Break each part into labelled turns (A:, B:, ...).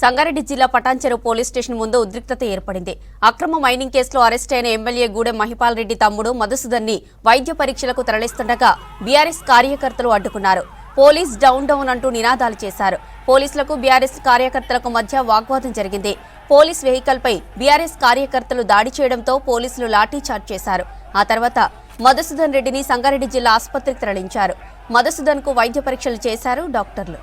A: సంగారెడ్డి జిల్లా Patancheru police station ముందు ఉద్రిక్తత ఏర్పడింది. అక్రమ మైనింగ్ కేసులో అరెస్ట్ అయిన ఎమ్మెల్యే గూడెం మహిపాల్ రెడ్డి తమ్ముడు మధుసూదన్ని వైద్య పరీక్షలకు తరలిస్తుండగా బీఆర్ఎస్ కార్యకర్తలు అడ్డుకున్నారు. పోలీస్ డౌన్ డౌన్ అంటూ నినాదాలు చేశారు. పోలీసులకు బీఆర్ఎస్ కార్యకర్తలకు మధ్య వాగ్వాదం జరిగింది. పోలీస్ వెహికల్ పై బీఆర్ఎస్ కార్యకర్తలు దాడి చేయడంతో పోలీసులు లాఠీచార్జ్ చేశారు. ఆ తర్వాత మధుసూదన్ రెడ్డిని సంగారెడ్డి జిల్లా ఆసుపత్రికి తరలించారు. మధుసూదన్కు వైద్య పరీక్షలు చేశారు డాక్టర్లు.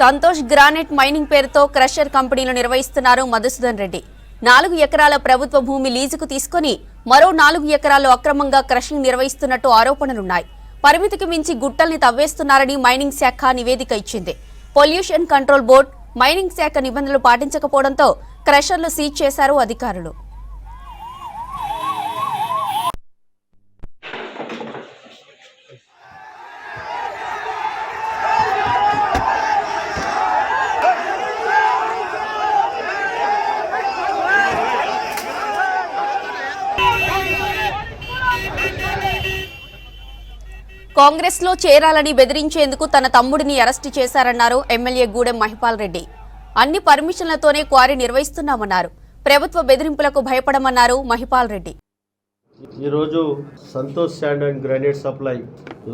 A: సంతోష్ గ్రానైట్ మైనింగ్ పేరుతో క్రషర్ కంపెనీలు నిర్వహిస్తున్నారు మధుసూదన్ రెడ్డి. నాలుగు ఎకరాల ప్రభుత్వ భూమి లీజుకు తీసుకొని మరో నాలుగు ఎకరాల్లో అక్రమంగా క్రషింగ్ నిర్వహిస్తున్నట్టు ఆరోపణలున్నాయి. పరిమితికి మించి గుట్టల్ని తవ్వేస్తున్నారని మైనింగ్ శాఖ నివేదిక ఇచ్చింది. పొల్యూషన్ కంట్రోల్ బోర్డు మైనింగ్ శాఖ నిబంధనలు పాటించకపోవడంతో క్రషర్లు సీజ్ చేశారు అధికారులు. కాంగ్రెస్లో చేరాలని బెదిరించేందుకు తన తమ్ముడిని అరెస్టు చేశారన్నారు ఎమ్మెల్యే గూడెం మహిపాల్ రెడ్డి. అన్ని పర్మిషన్లతోనే క్వారీ నిర్వహిస్తున్నామన్నారు. ప్రభుత్వ బెదిరింపులకు భయపడమన్నారు మహిపాల్ రెడ్డి.
B: ఈరోజు Santosh sand and granite supply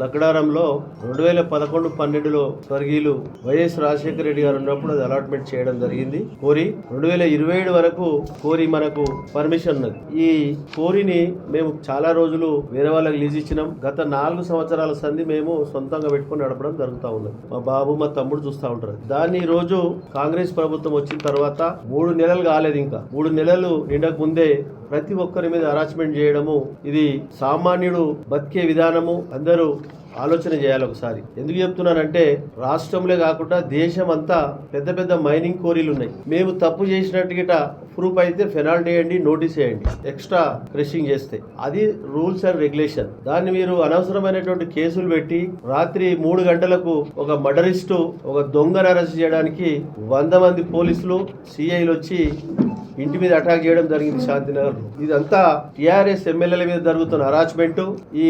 B: లక్డారంలో రెండు వేల పదకొండు పన్నెండులో స్వర్గీయులు వైఎస్ రాజశేఖర రెడ్డి గారు ఉన్నప్పుడు అది అలాట్మెంట్ చేయడం జరిగింది. కోరి రెండు వేల ఇరవై ఏడు వరకు కోరి మనకు పర్మిషన్ ఉన్నది. ఈ కోరిని మేము చాలా రోజులు వేరే వాళ్ళకి లీజ్ ఇచ్చినాం. గత నాలుగు సంవత్సరాల సంధి మేము సొంతంగా పెట్టుకొని నడపడం జరుగుతూ ఉన్నది. మా బాబు మా తమ్ముడు చూస్తూ ఉంటారు. దాన్ని రోజు కాంగ్రెస్ ప్రభుత్వం వచ్చిన తర్వాత మూడు నెలలు కాలేదు ఇంకా. మూడు నెలలు నిండక ముందే ప్రతి ఒక్కరి మీద హరాస్మెంట్ చేయడము ఇది సామాన్యుడు బతికే విధానము. అందరూ ఆలోచన చేయాలి ఒకసారి. ఎందుకు చెప్తున్నానంటే రాష్ట్రంలో కాకుండా దేశం అంతా పెద్ద పెద్ద మైనింగ్ కోరీలు ఉన్నాయి. మేము తప్పు చేసినట్టు గిట ప్రూఫ్ అయితే ఫెనాల్టీ వేయండి నోటీస్ వేయండి. ఎక్స్ట్రా క్రషింగ్ చేస్తే. అది రూల్స్ అండ్ రెగ్యులేషన్. దాన్ని మీరు అనవసరమైనటువంటి కేసులు పెట్టి రాత్రి మూడు గంటలకు ఒక మర్డరిస్టు ఒక దొంగను అరెస్ట్ చేయడానికి వంద మంది పోలీసులు సిఐలు వచ్చి ఇంటి మీద అటాక్ చేయడం జరిగింది శాంతినగర్ ఇదంతా టిఆర్ఎస్ ఎమ్మెల్యేల మీద జరుగుతున్న అరాచ్మెంట్ ఈ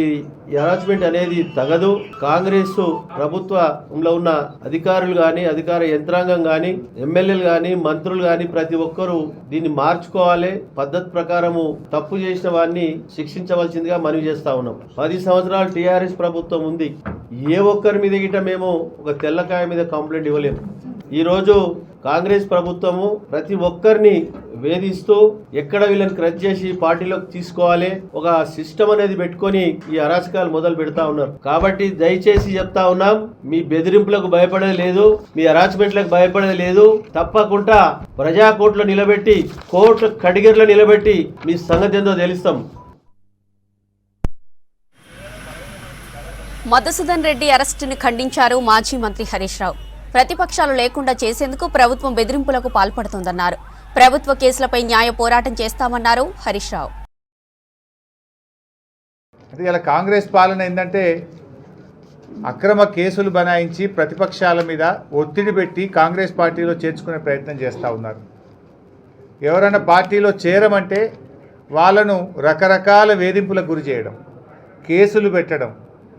B: అరాచ్మెంట్ అనేది తగ తగదు కాంగ్రెస్ ప్రభుత్వంలో ఉన్న అధికారులు గాని అధికార యంత్రాంగం గాని ఎమ్మెల్యేలు గాని మంత్రులు గాని ప్రతి ఒక్కరూ దీన్ని మార్చుకోవాలి. పద్ధతి ప్రకారము తప్పు చేసిన వారిని శిక్షించవలసిందిగా మనవి చేస్తా ఉన్నాం. పది సంవత్సరాలు టీఆర్ఎస్ ప్రభుత్వం ఉంది. ఏ ఒక్కరి మీద గిట మేము ఒక తెల్లకాయ మీద కంప్లైంట్ ఇవ్వలేము ఈరోజు కాంగ్రెస్ ప్రభుత్వము ప్రతి ఒక్కరిని వేధిస్తూ ఎక్కడ వీళ్ళని క్రచ్ చేసి పార్టీలోకి తీసుకోవాలి ఒక సిస్టమ్ అనేది పెట్టుకొని ఈ అరాచకాలు మొదలు పెడతా ఉన్నారు. కాబట్టి దయచేసి చెప్తా ఉన్నాం మీ బెదిరింపులకు భయపడేది లేదు మీ అరాచ్మెంట్లకు భయపడేది లేదు. తప్పకుండా ప్రజా కోర్టులో నిలబెట్టి కోర్టు కడిగిర్లో నిలబెట్టి మీ సంగతి ఏందో తెలుస్తాం.
A: మధుసూదన్ రెడ్డి అరెస్టును ఖండించారు మాజీ మంత్రి హరీష్ రావు. ప్రతిపక్షాలు లేకుండా చేసేందుకు ప్రభుత్వం బెదిరింపులకు పాల్పడుతోందన్నారు. ప్రభుత్వ కేసులపై న్యాయ పోరాటం చేస్తామన్నారు హరీష్ రావు.
C: అంటే ఇలా కాంగ్రెస్ పాలన ఏంటంటే అక్రమ కేసులు బనాయించి ప్రతిపక్షాల మీద ఒత్తిడి పెట్టి కాంగ్రెస్ పార్టీలో చేర్చుకునే ప్రయత్నం చేస్తూ ఉన్నారు. ఎవరైనా పార్టీలో చేరమంటే వాళ్ళను రకరకాల వేధింపులకు గురి చేయడం కేసులు పెట్టడం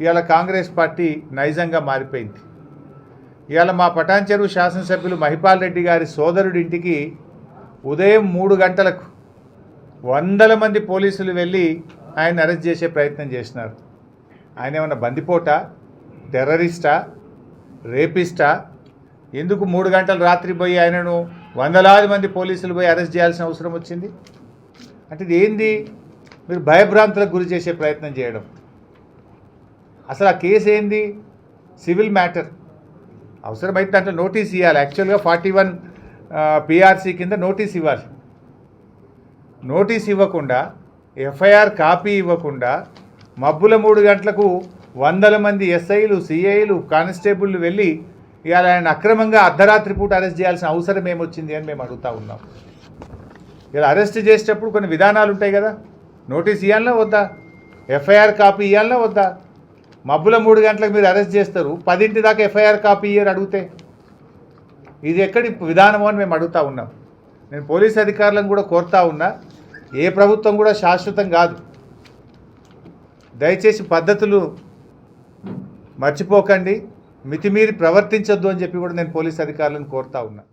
C: ఇవాళ కాంగ్రెస్ పార్టీ నైజంగా మారిపోయింది. ఇవాళ మా పటాన్చెరువు శాసనసభ్యులు మహిపాల్ రెడ్డి గారి సోదరుడింటికి ఉదయం మూడు గంటలకు వందల మంది పోలీసులు వెళ్ళి ఆయన అరెస్ట్ చేసే ప్రయత్నం చేసినారు. ఆయన ఏమన్నా బందిపోట టెర్రరిస్టా రేపిస్టా? ఎందుకు మూడు గంటల రాత్రి పోయి ఆయనను వందలాది మంది పోలీసులు పోయి అరెస్ట్ చేయాల్సిన అవసరం వచ్చింది? అంటే ఇది ఏంది? మీరు భయభ్రాంతులకు గురి చేసే ప్రయత్నం చేయడం. అసలు ఆ కేసు ఏంది? Civil matter. అవసరమైతే దాంట్లో నోటీస్ ఇవ్వాలి యాక్చువల్గా ఫార్టీ వన్ పిఆర్సీ కింద నోటీస్ ఇవ్వాలి. నోటీస్ ఇవ్వకుండా ఎఫ్ఐఆర్ కాపీ ఇవ్వకుండా మబ్బుల మూడు గంటలకు వందల మంది ఎస్ఐలు సిఐలు కానిస్టేబుల్ వెళ్ళి ఇవాళ ఆయన అక్రమంగా అర్ధరాత్రి పూట అరెస్ట్ చేయాల్సిన అవసరం ఏమొచ్చింది అని మేము అడుగుతా ఉన్నాం. ఇలా అరెస్ట్ చేసేటప్పుడు కొన్ని విధానాలు ఉంటాయి కదా. నోటీస్ ఇవ్వాలన్నా వద్దా? ఎఫ్ఐఆర్ కాపీ ఇవ్వాలన్నా వద్దా? మబ్బుల మూడు గంటలకు మీరు అరెస్ట్ చేస్తారు. పదింటి దాకా ఎఫ్ఐఆర్ కాపీ ఇయ్యరు అడిగితే. ఇది ఎక్కడి విధానమో అని మేము అడుగుతా ఉన్నాం. నేను పోలీస్ అధికారులను కూడా కోరుతా ఉన్నా. ఏ ప్రభుత్వం కూడా శాశ్వతం కాదు. దయచేసి పద్ధతులు మర్చిపోకండి. మితిమీరి ప్రవర్తించొద్దు అని చెప్పి కూడా నేను పోలీస్ అధికారులను కోరుతా ఉన్నా.